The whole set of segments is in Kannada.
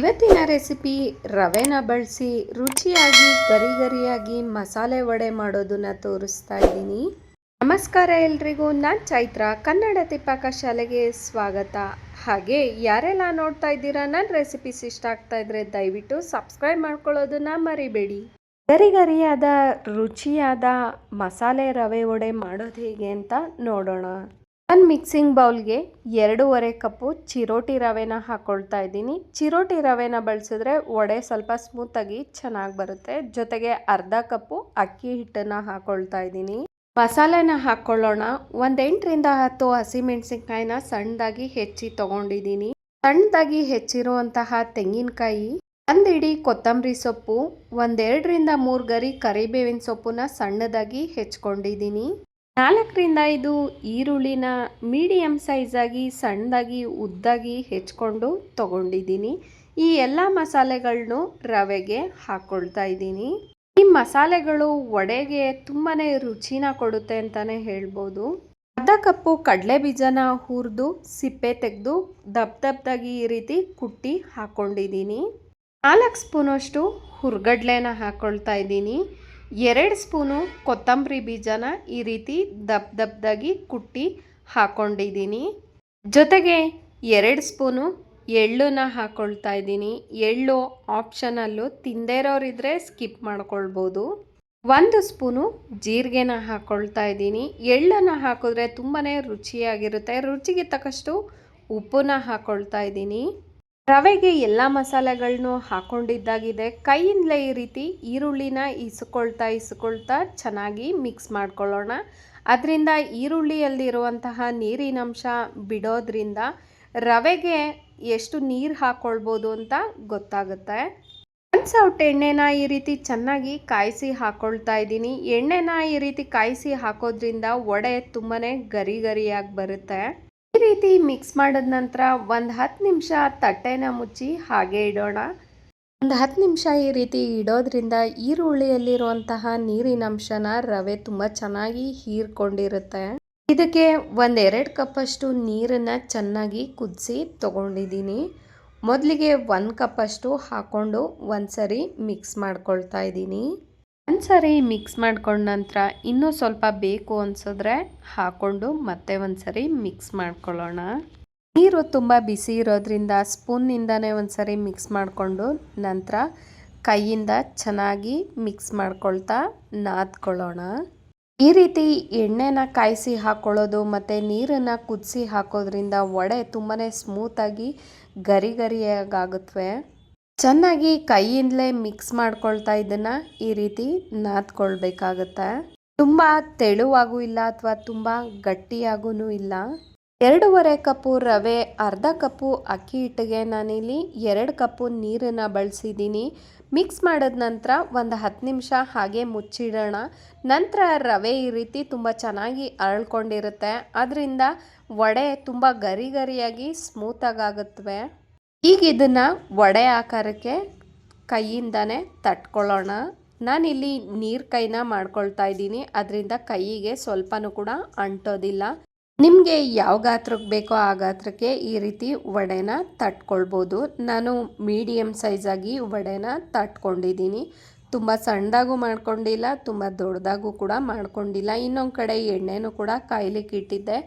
ಇವತ್ತಿನ ರೆಸಿಪಿ ರವೆನ ಬಳಸಿ ರುಚಿಯಾಗಿ ಗರಿ ಗರಿಯಾಗಿ ಮಸಾಲೆ ವಡೆ ಮಾಡೋದನ್ನ ತೋರಿಸ್ತಾ ಇದ್ದೀನಿ. ನಮಸ್ಕಾರ ಎಲ್ರಿಗೂ, ನಾನು ಚೈತ್ರ, ಕನ್ನಡ ತಿಪ್ಪಕ ಶಾಲೆಗೆ ಸ್ವಾಗತ. ಹಾಗೆ ಯಾರೆಲ್ಲ ನೋಡ್ತಾ ಇದ್ದೀರಾ ನನ್ನ ರೆಸಿಪೀಸ್ ಇಷ್ಟ ಆಗ್ತಾ ಇದ್ರೆ ದಯವಿಟ್ಟು ಸಬ್ಸ್ಕ್ರೈಬ್ ಮಾಡ್ಕೊಳ್ಳೋದನ್ನ ಮರಿಬೇಡಿ. ಗರಿ ಗರಿಯಾದ ರುಚಿಯಾದ ಮಸಾಲೆ ರವೆ ವಡೆ ಮಾಡೋದು ಹೇಗೆ ಅಂತ ನೋಡೋಣ. ನಾನು ಮಿಕ್ಸಿಂಗ್ ಬೌಲ್ಗೆ ಎರಡೂವರೆ ಕಪ್ಪು ಚಿರೋಟಿ ರವೆನ ಹಾಕ್ಕೊಳ್ತಾ ಇದ್ದೀನಿ. ಚಿರೋಟಿ ರವೆನ ಬಳಸಿದ್ರೆ ವಡೆ ಸ್ವಲ್ಪ ಸ್ಮೂತಾಗಿ ಚೆನ್ನಾಗಿ ಬರುತ್ತೆ. ಜೊತೆಗೆ ಅರ್ಧ ಕಪ್ಪು ಅಕ್ಕಿ ಹಿಟ್ಟನ್ನು ಹಾಕ್ಕೊಳ್ತಾ ಇದ್ದೀನಿ. ಮಸಾಲೆನ ಹಾಕ್ಕೊಳ್ಳೋಣ ಒಂದು ಎಂಟರಿಂದ ಹತ್ತು ಹಸಿಮೆಣಸಿನ್ಕಾಯಿನ ಸಣ್ಣದಾಗಿ ಹೆಚ್ಚಿ ತೊಗೊಂಡಿದ್ದೀನಿ. ಸಣ್ಣದಾಗಿ ಹೆಚ್ಚಿರುವಂತಹ ತೆಂಗಿನಕಾಯಿ ಒಂದು ಇಡೀ ಕೊತ್ತಂಬರಿ ಸೊಪ್ಪು, ಒಂದೆರಡರಿಂದ ಮೂರು ಗರಿ ಕರಿಬೇವಿನ ಸೊಪ್ಪನ್ನ ಸಣ್ಣದಾಗಿ ಹೆಚ್ಕೊಂಡಿದ್ದೀನಿ. ನಾಲ್ಕರಿಂದ ಐದು ಈರುಳ್ಳಿನ ಮೀಡಿಯಮ್ ಸೈಜಾಗಿ, ಸಣ್ಣದಾಗಿ, ಉದ್ದಾಗಿ ಹೆಚ್ಕೊಂಡು ತಗೊಂಡಿದ್ದೀನಿ. ಈ ಎಲ್ಲ ಮಸಾಲೆಗಳನ್ನು ರವೆಗೆ ಹಾಕ್ಕೊಳ್ತಾ ಇದ್ದೀನಿ. ಈ ಮಸಾಲೆಗಳು ವಡೆಗೆ ತುಂಬಾ ರುಚಿನ ಕೊಡುತ್ತೆ ಅಂತಲೇ ಹೇಳ್ಬೋದು. ಅರ್ಧ ಕಪ್ಪು ಕಡಲೆ ಬೀಜನ ಹುರಿದು ಸಿಪ್ಪೆ ತೆಗೆದು ದಪ್ಪ ದಪ್ಪದಾಗಿ ಈ ರೀತಿ ಕುಟ್ಟಿ ಹಾಕ್ಕೊಂಡಿದ್ದೀನಿ ನಾಲ್ಕು ಸ್ಪೂನಷ್ಟು ಹುರ್ಗಡ್ಲೆನ ಹಾಕ್ಕೊಳ್ತಾ ಇದ್ದೀನಿ. ಎರಡು ಸ್ಪೂನು ಕೊತ್ತಂಬರಿ ಬೀಜನ ಈ ರೀತಿ ದಪ್ಪ ದಪ್ಪದಾಗಿ ಕುಟ್ಟಿ ಹಾಕ್ಕೊಂಡಿದ್ದೀನಿ ಜೊತೆಗೆ ಎರಡು ಸ್ಪೂನು ಎಳ್ಳನ್ನ ಹಾಕ್ಕೊಳ್ತಾ ಇದ್ದೀನಿ. ಎಳ್ಳು ಆಪ್ಷನಲ್ಲೂ ತಿಂದೇ ಇರೋರಿದ್ರೆ ಸ್ಕಿಪ್ ಮಾಡ್ಕೊಳ್ಬೋದು. ಒಂದು ಸ್ಪೂನು ಜೀರಿಗೆನ ಹಾಕ್ಕೊಳ್ತಾ ಇದ್ದೀನಿ. ಎಳ್ಳನ್ನು ಹಾಕಿದ್ರೆ ತುಂಬಾ ರುಚಿಯಾಗಿರುತ್ತೆ. ರುಚಿಗೆ ತಕ್ಕಷ್ಟು ಉಪ್ಪನ್ನ ಹಾಕ್ಕೊಳ್ತಾ ಇದ್ದೀನಿ. ರವೆಗೆ ಎಲ್ಲ ಮಸಾಲೆಗಳನ್ನು ಹಾಕೊಂಡಿದ್ದಾಗಿದೆ. ಕೈಯಿಂದಲೇ ಈ ರೀತಿ ಈರುಳ್ಳಿನ ಇಸ್ಕೊಳ್ತಾ ಇಸ್ಕೊಳ್ತಾ ಚೆನ್ನಾಗಿ ಮಿಕ್ಸ್ ಮಾಡ್ಕೊಳ್ಳೋಣ. ಅದರಿಂದ ಈರುಳ್ಳಿಯಲ್ಲಿರುವಂತಹ ನೀರಿನಂಶ ಬಿಡೋದ್ರಿಂದ ರವೆಗೆ ಎಷ್ಟು ನೀರು ಹಾಕ್ಕೊಳ್ಬೋದು ಅಂತ ಗೊತ್ತಾಗುತ್ತೆ. ಒಂದು ಸೌಟ್ ಎಣ್ಣೆನ ಈ ರೀತಿ ಚೆನ್ನಾಗಿ ಕಾಯಿಸಿ ಹಾಕ್ಕೊಳ್ತಾ ಇದ್ದೀನಿ. ಎಣ್ಣೆನ ಈ ರೀತಿ ಕಾಯಿಸಿ ಹಾಕೋದ್ರಿಂದ ವಡೆ ತುಂಬಾ ಗರಿ ಗರಿಯಾಗಿ ಬರುತ್ತೆ. ಈ ರೀತಿ ಮಿಕ್ಸ್ ಮಾಡಿದ ನಂತರ ಒಂದು ಹತ್ತು ನಿಮಿಷ ತಟ್ಟೆನ ಮುಚ್ಚಿ ಹಾಗೆ ಇಡೋಣ. ಒಂದು ಹತ್ತು ನಿಮಿಷ ಈ ರೀತಿ ಇಡೋದ್ರಿಂದ ಈರುಳ್ಳಿಯಲ್ಲಿರುವಂತಹ ನೀರಿನಂಶನ ರವೆ ತುಂಬ ಚೆನ್ನಾಗಿ ಹೀರ್ಕೊಂಡಿರುತ್ತೆ. ಇದಕ್ಕೆ ಒಂದೆರಡು ಕಪ್ಪಷ್ಟು ನೀರನ್ನು ಚೆನ್ನಾಗಿ ಕುದಿಸಿ ತೊಗೊಂಡಿದ್ದೀನಿ. ಮೊದಲಿಗೆ ಒಂದು ಕಪ್ಪಷ್ಟು ಹಾಕ್ಕೊಂಡು ಒಂದ್ಸರಿ ಮಿಕ್ಸ್ ಮಾಡ್ಕೊಳ್ತಾ ಇದ್ದೀನಿ. ಒಂದ್ಸರಿ ಮಿಕ್ಸ್ ಮಾಡ್ಕೊಂಡ ನಂತರ ಇನ್ನೂ ಸ್ವಲ್ಪ ಬೇಕು ಅನ್ಸಿದ್ರೆ ಹಾಕ್ಕೊಂಡು ಮತ್ತೆ ಒಂದ್ಸರಿ ಮಿಕ್ಸ್ ಮಾಡ್ಕೊಳ್ಳೋಣ. ನೀರು ತುಂಬ ಬಿಸಿ ಇರೋದ್ರಿಂದ ಸ್ಪೂನ್ನಿಂದನೇ ಒಂದ್ಸರಿ ಮಿಕ್ಸ್ ಮಾಡಿಕೊಂಡು ನಂತರ ಕೈಯಿಂದ ಚೆನ್ನಾಗಿ ಮಿಕ್ಸ್ ಮಾಡ್ಕೊಳ್ತಾ ನಾದ್ಕೊಳ್ಳೋಣ. ಈ ರೀತಿ ಎಣ್ಣೆನ ಕಾಯಿಸಿ ಹಾಕ್ಕೊಳ್ಳೋದು ಮತ್ತು ನೀರನ್ನು ಕುದಿಸಿ ಹಾಕೋದ್ರಿಂದ ವಡೆ ತುಂಬಾ ಸ್ಮೂತಾಗಿ ಗರಿ ಗರಿಯಾಗುತ್ತವೆ ಚೆನ್ನಾಗಿ ಕೈಯಿಂದಲೇ ಮಿಕ್ಸ್ ಮಾಡ್ಕೊಳ್ತಾ ಇದನ್ನು ಈ ರೀತಿ ನಾದ್ಕೊಳ್ಬೇಕಾಗತ್ತೆ. ತುಂಬ ತೆಳುವಾಗೂ ಇಲ್ಲ ಅಥವಾ ತುಂಬ ಗಟ್ಟಿಯಾಗೂ ಇಲ್ಲ. ಎರಡೂವರೆ ಕಪ್ಪು ರವೆ, ಅರ್ಧ ಕಪ್ಪು ಅಕ್ಕಿ ಹಿಟ್ಟಿಗೆ ನಾನಿಲ್ಲಿ ಎರಡು ಕಪ್ಪು ನೀರನ್ನು ಬಳಸಿದ್ದೀನಿ. ಮಿಕ್ಸ್ ಮಾಡಿದ ನಂತರ ಒಂದು ಹತ್ತು ನಿಮಿಷ ಹಾಗೆ ಮುಚ್ಚಿಡೋಣ. ನಂತರ ರವೆ ಈ ರೀತಿ ತುಂಬ ಚೆನ್ನಾಗಿ ಅರಳ್ಕೊಂಡಿರುತ್ತೆ. ಅದರಿಂದ ವಡೆ ತುಂಬ ಗರಿ ಗರಿಯಾಗಿ ಸ್ಮೂತಾಗಿ ಆಗುತ್ತವೆ ಈಗ ಇದನ್ನು ವಡೆ ಆಕಾರಕ್ಕೆ ಕೈಯಿಂದನೇ ತಟ್ಕೊಳ್ಳೋಣ. ನಾನಿಲ್ಲಿ ನೀರು ಕೈನ ಮಾಡ್ಕೊಳ್ತಾ ಇದ್ದೀನಿ. ಅದರಿಂದ ಕೈಗೆ ಸ್ವಲ್ಪನೂ ಕೂಡ ಅಂಟೋದಿಲ್ಲ. ನಿಮಗೆ ಯಾವ ಗಾತ್ರಕ್ಕೆ ಬೇಕೋ ಆ ಗಾತ್ರಕ್ಕೆ ಈ ರೀತಿ ವಡೆನ ತಟ್ಕೊಳ್ಬೋದು. ನಾನು ಮೀಡಿಯಮ್ ಸೈಜಾಗಿ ವಡೆನ ತಟ್ಕೊಂಡಿದ್ದೀನಿ. ತುಂಬ ಸಣ್ಣದಾಗೂ ಮಾಡ್ಕೊಂಡಿಲ್ಲ, ತುಂಬ ದೊಡ್ಡದಾಗೂ ಕೂಡ ಮಾಡ್ಕೊಂಡಿಲ್ಲ. ಇನ್ನೊಂದು ಕಡೆ ಎಣ್ಣೆನೂ ಕೂಡ ಕಾಯ್ಲಿಕ್ಕೆ ಇಟ್ಟಿದ್ದೆ.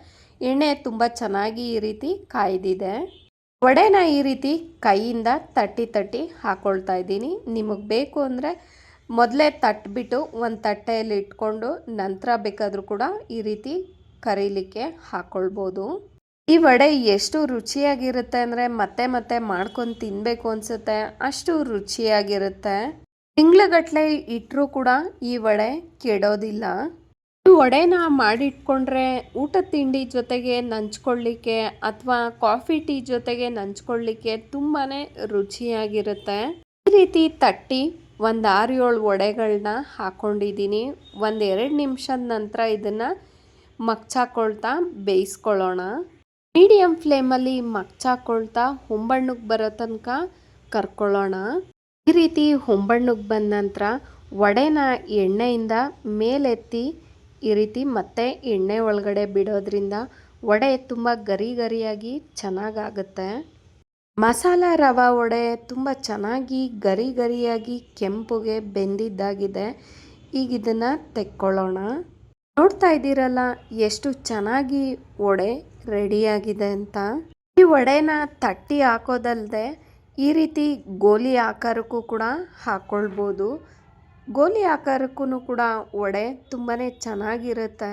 ಎಣ್ಣೆ ತುಂಬ ಚೆನ್ನಾಗಿ ಈ ರೀತಿ ಕಾಯ್ದಿದೆ. ವಡೆನ ಈ ರೀತಿ ಕೈಯಿಂದ ತಟ್ಟಿ ತಟ್ಟಿ ಹಾಕ್ಕೊಳ್ತಾ ಇದ್ದೀನಿ. ನಿಮಗೆ ಬೇಕು ಅಂದರೆ ಮೊದಲೇ ತಟ್ಬಿಟ್ಟು ಒಂದು ತಟ್ಟೆಯಲ್ಲಿ ಇಟ್ಕೊಂಡು ನಂತರ ಬೇಕಾದರೂ ಕೂಡ ಈ ರೀತಿ ಕರೀಲಿಕ್ಕೆ ಹಾಕ್ಕೊಳ್ಬೋದು ಈ ವಡೆ ಎಷ್ಟು ರುಚಿಯಾಗಿರುತ್ತೆ ಅಂದರೆ ಮತ್ತೆ ಮತ್ತೆ ಮಾಡ್ಕೊಂಡು ತಿನ್ನಬೇಕು ಅನಿಸುತ್ತೆ. ಅಷ್ಟು ರುಚಿಯಾಗಿರುತ್ತೆ. ತಿಂಗ್ಳುಗಟ್ಟಲೆ ಇಟ್ಟರೂ ಕೂಡ ಈ ವಡೆ ಕೆಡೋದಿಲ್ಲ. ವಡೆನ ಮಾಡಿಟ್ಕೊಂಡ್ರೆ ಊಟ ತಿಂಡಿ ಜೊತೆಗೆ ನಂಚ್ಕೊಳ್ಳಿಕ್ಕೆ ಅಥವಾ ಕಾಫಿ ಟೀ ಜೊತೆಗೆ ನಂಚ್ಕೊಳ್ಳಿಕ್ಕೆ ತುಂಬಾ ರುಚಿಯಾಗಿರುತ್ತೆ. ಈ ರೀತಿ ತಟ್ಟಿ ಒಂದು ಆರು ಏಳು ವಡೆಗಳನ್ನ ಹಾಕ್ಕೊಂಡಿದ್ದೀನಿ ಒಂದು ಎರಡು ನಿಮಿಷದ ನಂತರ ಇದನ್ನು ಮಗ್ಚಾಕೊಳ್ತಾ ಬೇಯಿಸ್ಕೊಳ್ಳೋಣ. ಮೀಡಿಯಮ್ ಫ್ಲೇಮಲ್ಲಿ ಮಗ್ಚಾಕೊಳ್ತಾ ಹೊಂಬಣ್ಣಕ್ಕೆ ಬರೋ ತನಕ ಕರ್ಕೊಳ್ಳೋಣ. ಈ ರೀತಿ ಹೊಂಬಣ್ಣಕ್ಕೆ ಬಂದ ನಂತರ ವಡೆನ ಎಣ್ಣೆಯಿಂದ ಮೇಲೆತ್ತಿ ಈ ರೀತಿ ಮತ್ತೆ ಎಣ್ಣೆ ಒಳಗಡೆ ಬಿಡೋದ್ರಿಂದ ವಡೆ ತುಂಬ ಗರಿ ಗರಿಯಾಗಿ ಚೆನ್ನಾಗಾಗುತ್ತೆ. ಮಸಾಲ ರವೆ ವಡೆ ತುಂಬ ಚೆನ್ನಾಗಿ ಗರಿ ಗರಿಯಾಗಿ ಕೆಂಪುಗೆ ಬೆಂದಿದ್ದಾಗಿದೆ. ಈಗ ಇದನ್ನು ತೆಕ್ಕೊಳ್ಳೋಣ. ನೋಡ್ತಾ ಇದ್ದೀರಲ್ಲ ಎಷ್ಟು ಚೆನ್ನಾಗಿ ವಡೆ ರೆಡಿಯಾಗಿದೆ ಅಂತ. ಈ ವಡೆನ ತಟ್ಟಿ ಹಾಕೋದಲ್ಲದೆ ಈ ರೀತಿ ಗೋಲಿ ಆಕಾರಕ್ಕೂ ಕೂಡ ಹಾಕ್ಕೊಳ್ಬೋದು ಗೋಲಿ ಆಕಾರಕ್ಕೂ ಕೂಡ ವಡೆ ತುಂಬಾ ಚೆನ್ನಾಗಿರುತ್ತೆ.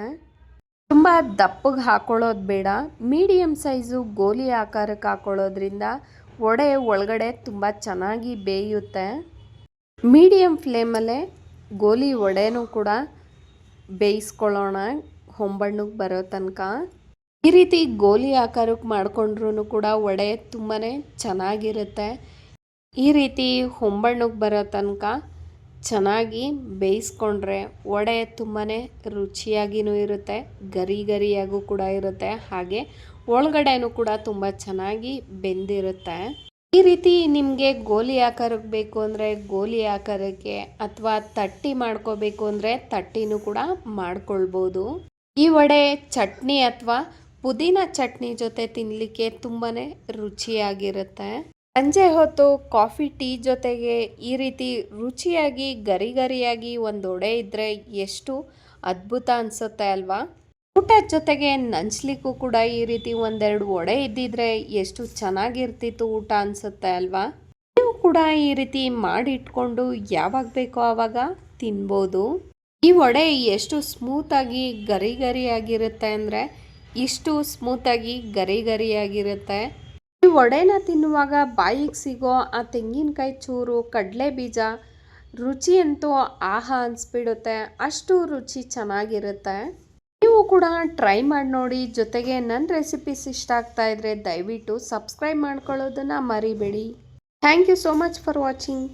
ತುಂಬ ದಪ್ಪಗೆ ಹಾಕೊಳ್ಳೋದು ಬೇಡ. ಮೀಡಿಯಮ್ ಸೈಜು ಗೋಲಿ ಆಕಾರಕ್ಕೆ ಹಾಕ್ಕೊಳ್ಳೋದ್ರಿಂದ ವಡೆ ಒಳಗಡೆ ತುಂಬ ಚೆನ್ನಾಗಿ ಬೇಯುತ್ತೆ. ಮೀಡಿಯಮ್ ಫ್ಲೇಮಲ್ಲೇ ಗೋಲಿ ವಡೆನೂ ಕೂಡ ಬೇಯಿಸ್ಕೊಳ್ಳೋಣ. ಹೊಂಬಣ್ಣಕ್ಕೆ ಬರೋ ತನಕ. ಈ ರೀತಿ ಗೋಲಿ ಆಕಾರಕ್ಕೆ ಮಾಡಿಕೊಂಡ್ರೂ ಕೂಡ ವಡೆ ತುಂಬಾ ಚೆನ್ನಾಗಿರುತ್ತೆ. ಈ ರೀತಿ ಹೊಂಬಣ್ಣಕ್ಕೆ ಬರೋ ತನಕ ಚೆನ್ನಾಗಿ ಬೇಯಿಸ್ಕೊಂಡ್ರೆ ವಡೆ ತುಂಬಾ ರುಚಿಯಾಗಿಯೂ ಇರುತ್ತೆ, ಗರಿ ಗರಿಯಾಗೂ ಕೂಡ ಇರುತ್ತೆ. ಹಾಗೆ ಒಳಗಡೆನೂ ಕೂಡ ತುಂಬ ಚೆನ್ನಾಗಿ ಬೆಂದಿರುತ್ತೆ. ಈ ರೀತಿ ನಿಮಗೆ ಗೋಲಿ ಆಕಾರಕ್ಕೆ ಬೇಕು ಅಂದರೆ ಗೋಲಿ ಆಕಾರಕ್ಕೆ ಅಥವಾ ತಟ್ಟಿ ಮಾಡ್ಕೋಬೇಕು ಅಂದರೆ ತಟ್ಟಿನೂ ಕೂಡ ಮಾಡ್ಕೊಳ್ಬೋದು. ಈ ವಡೆ ಚಟ್ನಿ ಅಥವಾ ಪುದೀನ ಚಟ್ನಿ ಜೊತೆ ತಿನ್ನಲಿಕ್ಕೆ ತುಂಬಾ ರುಚಿಯಾಗಿರುತ್ತೆ. ಸಂಜೆ ಹೊತ್ತು ಕಾಫಿ, ಟೀ ಜೊತೆಗೆ ಈ ರೀತಿ ರುಚಿಯಾಗಿ ಗರಿ ಗರಿಯಾಗಿ ಒಂದು ಒಡೆ ಇದ್ದರೆ ಎಷ್ಟು ಅದ್ಭುತ ಅನಿಸುತ್ತೆ ಅಲ್ವಾ? ಊಟದ ಜೊತೆಗೆ ನಂಚ್ಲಿಕ್ಕೂ ಕೂಡ ಈ ರೀತಿ ಒಂದೆರಡು ವಡೆ ಇದ್ದಿದ್ರೆ ಎಷ್ಟು ಚೆನ್ನಾಗಿರ್ತಿತ್ತು ಊಟ ಅನಿಸುತ್ತೆ ಅಲ್ವಾ? ನೀವು ಕೂಡ ಈ ರೀತಿ ಮಾಡಿಟ್ಕೊಂಡು ಯಾವಾಗ ಬೇಕೋ ಆವಾಗ ತಿನ್ಬೋದು. ಈ ವಡೆ ಎಷ್ಟು ಸ್ಮೂತಾಗಿ ಗರಿ ಗರಿಯಾಗಿರುತ್ತೆ ಅಂದರೆ ಇಷ್ಟು ಸ್ಮೂತಾಗಿ ಗರಿ ಗರಿಯಾಗಿರುತ್ತೆ ವಡೆನ ತಿನ್ನುವಾಗ ಬಾಯಿಗೆ ಸಿಗೋ ಆ ತೆಂಗಿನಕಾಯಿ ಚೂರು, ಕಡಲೆ ಬೀಜ ರುಚಿ ಅಂತೂ ಆಹಾ ಅನಿಸ್ಬಿಡುತ್ತೆ. ಅಷ್ಟು ರುಚಿ ಚೆನ್ನಾಗಿರುತ್ತೆ. ನೀವು ಕೂಡ ಟ್ರೈ ಮಾಡಿ ನೋಡಿ. ಜೊತೆಗೆ ನನ್ನ ರೆಸಿಪೀಸ್ ಇಷ್ಟ ಆಗ್ತಾ ಇದ್ರೆ ದಯವಿಟ್ಟು ಸಬ್ಸ್ಕ್ರೈಬ್ ಮಾಡ್ಕೊಳ್ಳೋದನ್ನು ಮರಿಬೇಡಿ. Thank you so much for watching.